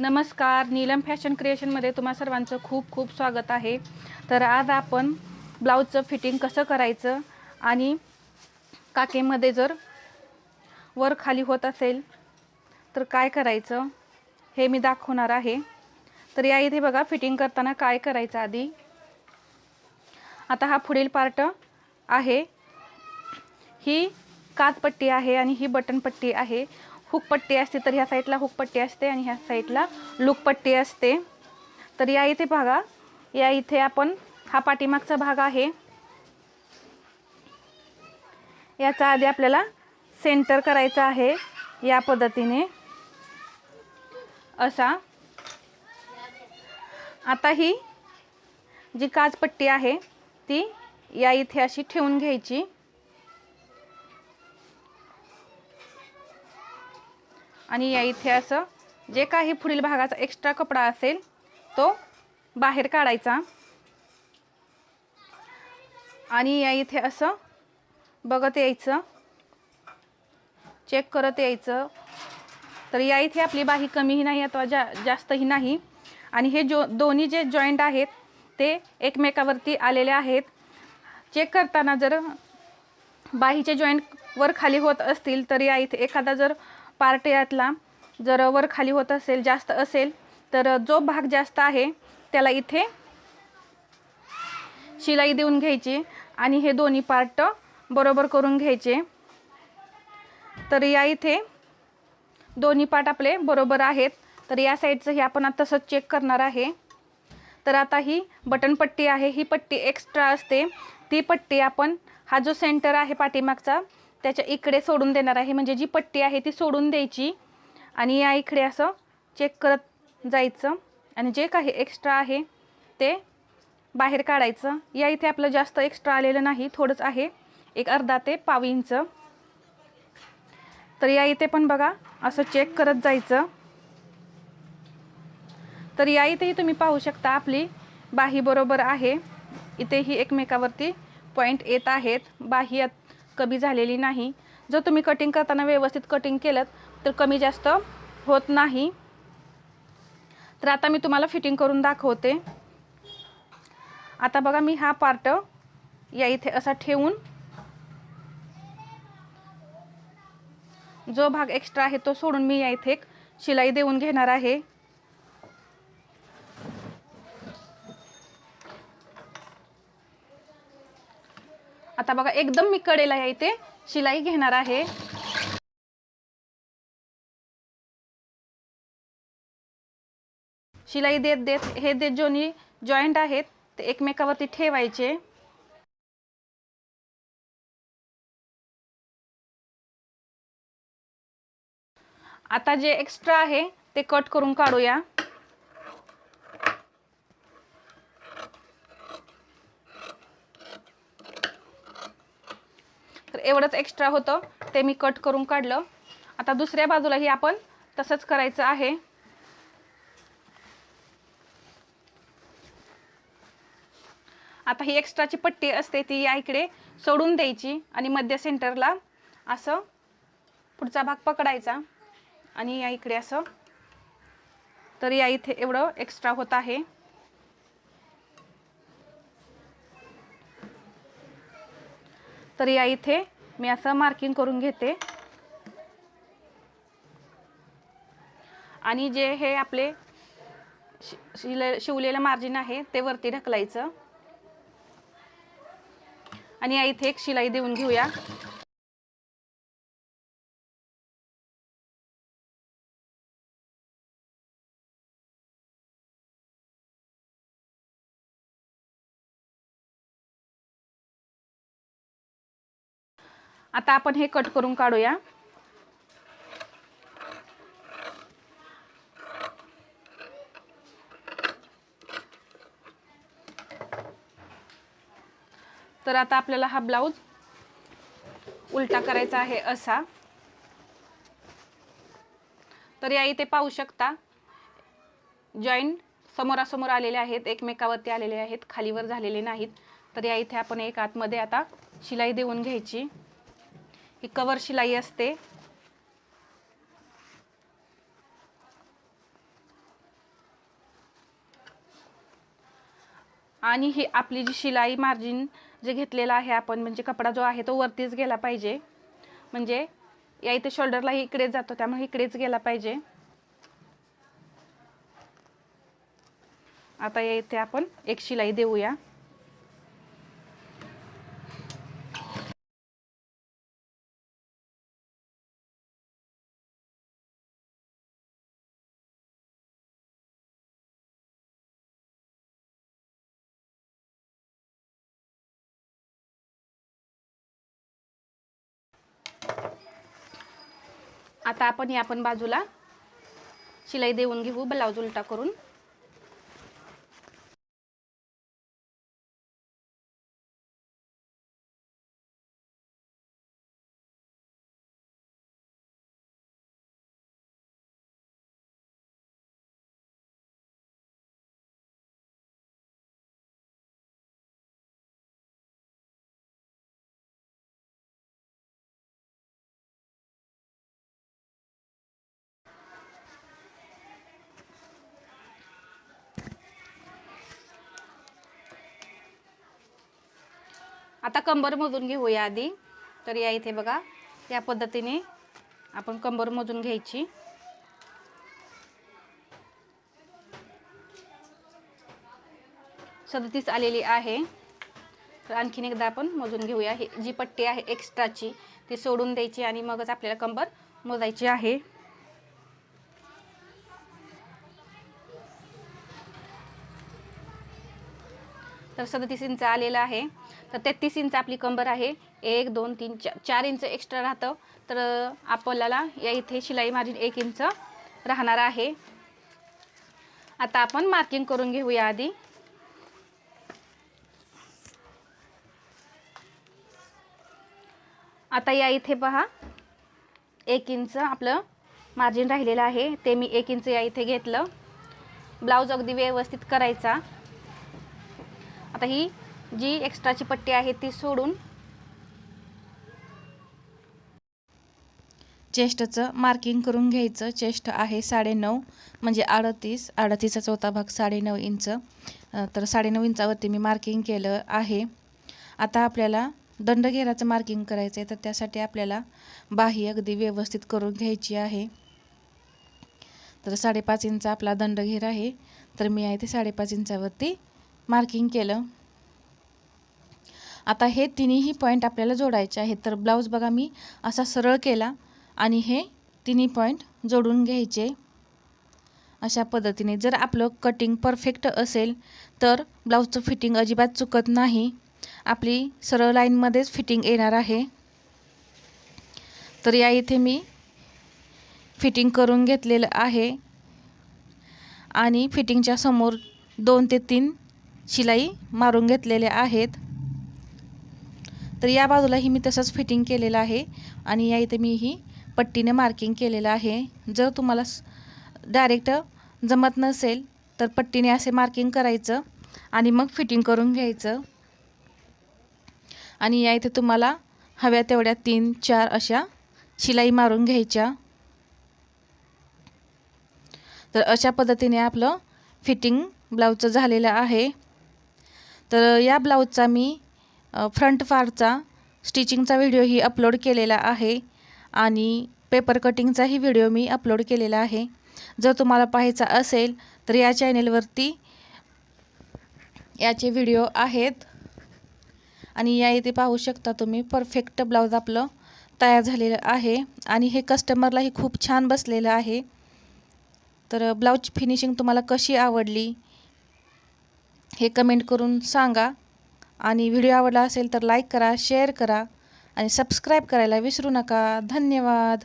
नमस्कार. नीलम फॅशन क्रिएशनमध्ये तुम्हा सर्वांचं खूप खूप स्वागत आहे. तर आज आपण ब्लाऊजचं फिटिंग कसं करायचं आणि काकेमध्ये जर वर खाली होत असेल तर काय करायचं हे मी दाखवणार आहे. तर या इथे बघा फिटिंग करताना काय करायचं आधी? आता हा पुढील पार्ट आहे. ही काचपट्टी आहे आणि ही बटनपट्टी आहे. हुकपट्टी असते तर ह्या साईडला हुकपट्टी असते आणि ह्या साईडला लुकपट्टी असते. तर या इथे बघा या इथे आपण हा पाठीमागचा भाग आहे. याचा आधी आपल्याला सेंटर करायचा आहे या पद्धतीने. असा. आता ही जी काचपट्टी आहे ती या इथे अशी ठेवून घ्यायची. आणि या इथे असं जे काही पुढील भागाचा एक्स्ट्रा कपडा असेल तो बाहेर काढायचा. आणि या इथे असं बघत यायचं. चेक करत यायचं. तर या इथे आपली बाही कमीही नाही अथवा जा जास्तही नाही. आणि हे जो दोन्ही जे जॉईंट आहेत ते एकमेकावरती आलेले आहेत. चेक करताना जर बाहीचे जॉईंट वर खाली होत असतील तर या इथे एखादा जर पार्ट यातला जर वर खाली होत असेल जास्त असेल तर जो भाग जास्त आहे त्याला इथे शिलाई देऊन घ्यायची आणि हे दोन्ही पार्ट बरोबर करून घ्यायचे. तर या इथे दोन्ही पार्ट आपले बरोबर आहेत. तर या साईडचं हे आपण आता तसंच चेक करणार आहे. तर आता ही बटन पट्टी आहे ही पट्टी एक्स्ट्रा असते. ती पट्टी आपण हा जो सेंटर आहे पाठीमागचा त्याच्या इकडे सोडून देणार आहे. म्हणजे जी पट्टी आहे ती सोडून द्यायची. आणि या इकडे असं चेक करत जायचं. आणि जे काही एक्स्ट्रा आहे ते बाहेर काढायचं. या इथे आपलं जास्त एक्स्ट्रा आलेलं नाही. थोडंच आहे. एक अर्धा ते पाव इंच. तर या इथे पण बघा असं चेक करत जायचं. तर या इथेही तुम्ही पाहू शकता आपली बाही बरोबर आहे. इथेही एकमेकावरती पॉईंट येत आहेत. बाही कमी झालेली नाही. जर तुम्ही कटिंग करताना व्यवस्थित कटिंग केलं तर कमी जास्त होत नाही. तर आता मी तुम्हाला फिटिंग करून दाखवते. आता बघा मी हा पार्ट या इथे असा ठेवून जो भाग एक्स्ट्रा आहे तो सोडून मी या इथे एक शिलाई देऊन घेणार आहे. आता बघा एकदम मी कडेला या इथे शिलाई घेणार आहे. शिलाई देत देत हे देत जोनी जॉईंट आहेत ते एकमेकावरती ठेवायचे. आता जे एक्स्ट्रा आहे ते कट करून काढूया. एवढंच एक्स्ट्रा होतं. ते मी कट करून काढलं. आता दुसऱ्या बाजूलाही आपण तसंच करायचं आहे. आता ही एक्स्ट्राची पट्टी असते ती या इकडे सोडून द्यायची आणि मध्य सेंटरला असं पुढचा भाग पकडायचा आणि या इकडे असं. तर या इथे एवढं एक्स्ट्रा होत आहे. तर या इथे. मी असं मार्किंग करून घेते. आणि जे हे आपले शि शिले शिवलेलं मार्जिन आहे ते वरती ढकलायचं. आणि या इथे एक शिलाई देऊन घेऊया. आता आपण हे कट करून काढूया. तर आता आपल्याला हा ब्लाऊज उलटा करायचा आहे असा. तर या इथे पाहू शकता जॉईंट समोरासमोर आलेले आहेत एकमेकावरती आलेले आहेत खालीवर झालेले नाहीत. तर या इथे आपण एक आतमध्ये आता शिलाई देऊन घ्यायची. ही कवर शिलाई असते. आणि ही आपली जी शिलाई मार्जिन जे घेतलेला आहे आपण म्हणजे कपडा जो आहे तो वरतीच गेला पाहिजे. म्हणजे या इथे शोल्डरलाही इकडेच जातो त्यामुळे इकडेच गेला पाहिजे. आता या इथे आपण एक शिलाई देऊया. आता आपण या पण बाजूला शिलाई देऊन घेऊ ब्लाऊज उलटा करून. आता कंबर मोजून घेऊया आधी. तर या इथे बघा या पद्धतीने आपण कंबर मोजून घ्यायची. सदतीस आलेली आहे. तर आणखीन एकदा आपण मोजून घेऊया. ही जी पट्टी आहे एक्स्ट्राची ती सोडून द्यायची आणि मगच आपल्याला कंबर मोजायची आहे. तर सदतीस इंच आलेलं आहे. तर तेहतीस इंच आपली कंबर आहे. एक दोन तीन चार चार इंच एक्स्ट्रा राहतं. तर आपल्याला या इथे शिलाई मार्जिन एक इंच राहणार आहे. आता आपण मार्किंग करून घेऊया आधी. आता या इथे पहा. एक इंच आपलं मार्जिन राहिलेलं आहे. ते मी एक इंच या इथे घेतलं. ब्लाऊज अगदी व्यवस्थित करायचा. आता ही जी एक्स्ट्राची पट्टी आहे ती सोडून चेस्टचं मार्किंग करून घ्यायचं. चेस्ट आहे साडेनऊ म्हणजे अडतीस. अडतीसचा चौथा भाग साडेनऊ इंच तर साडेनऊ इंचावरती मी मार्किंग केलं आहे. आता आपल्याला दंडघेराचं मार्किंग करायचं आहे तर त्यासाठी आपल्याला बाही अगदी व्यवस्थित करून घ्यायची आहे. तर साडेपाच इंच आपला दंडघेर आहे. तर मी आहे ते साडेपाच इंचावरती मार्किंग केलं. आता हे तिन्ही पॉईंट आपल्याला जोडायचे आहेत. तर ब्लाऊज बघा मी असा सरळ केला आणि हे तिन्ही पॉईंट जोडून घ्यायचे. अशा पद्धतीने जर आपलं कटिंग परफेक्ट असेल तर ब्लाऊजचं फिटिंग अजिबात चुकत नाही. आपली सरळ लाईनमध्येच फिटिंग येणार आहे. तर या इथे मी फिटिंग करून घेतलेलं आहे. आणि फिटिंगच्या समोर दोन ते तीन शिलाई मारून घेतलेल्या आहेत. तर या बाजूलाही मी तसंच फिटिंग केलेलं आहे आणि या इथे मी ही पट्टीने मार्किंग केलेलं आहे. जर तुम्हाला डायरेक्ट जमत नसेल तर पट्टीने असे मार्किंग करायचं आणि मग फिटिंग करून घ्यायचं. आणि या इथे तुम्हाला हव्या तेवढ्या तीन चार अशा शिलाई मारून घ्यायच्या. तर अशा पद्धतीने आपलं फिटिंग ब्लाऊजचं झालेलं आहे. तर या ब्लाऊजचा मी फ्रंट फारचा स्टिचिंगचा व्हिडिओही अपलोड केलेला आहे आणि पेपर कटिंगचाही व्हिडिओ मी अपलोड केलेला आहे. जर तुम्हाला पाहायचा असेल तर या चॅनेलवरती याचे व्हिडिओ आहेत. आणि या इथे पाहू शकता तुम्ही परफेक्ट ब्लाऊज आपलं तयार झालेलं आहे आणि हे कस्टमरलाही खूप छान बसलेलं आहे. तर ब्लाऊज फिनिशिंग तुम्हाला कशी आवडली? हे कमेंट करून सांगा. आणि व्हिडिओ आवडला असेल तर लाईक करा शेअर करा. आणि सबस्क्राईब करायला विसरू नका. धन्यवाद.